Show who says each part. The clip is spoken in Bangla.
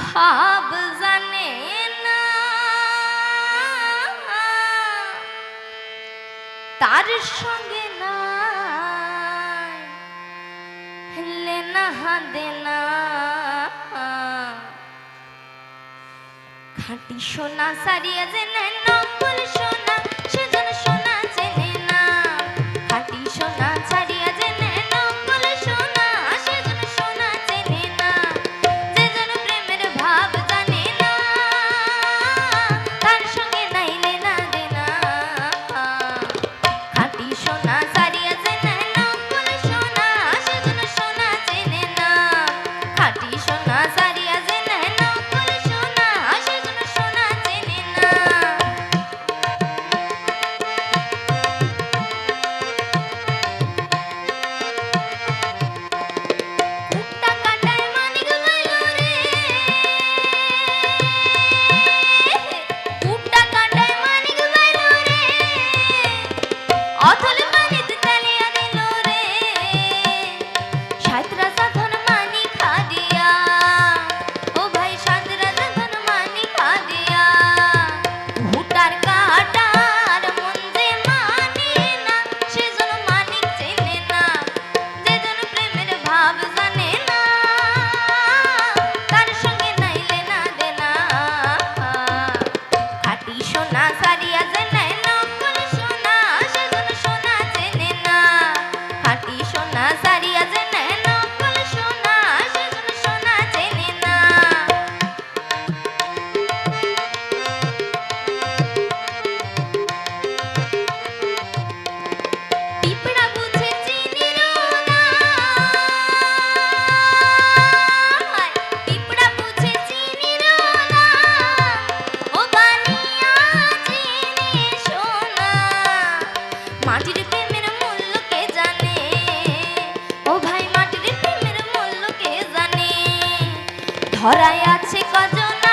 Speaker 1: ভাব জানে না। তার সঙ্গে না লেনা খাটি সোনা সারিয়া যে Shona Zara. Atalım. Maria Zé. ধরায় আছে কজন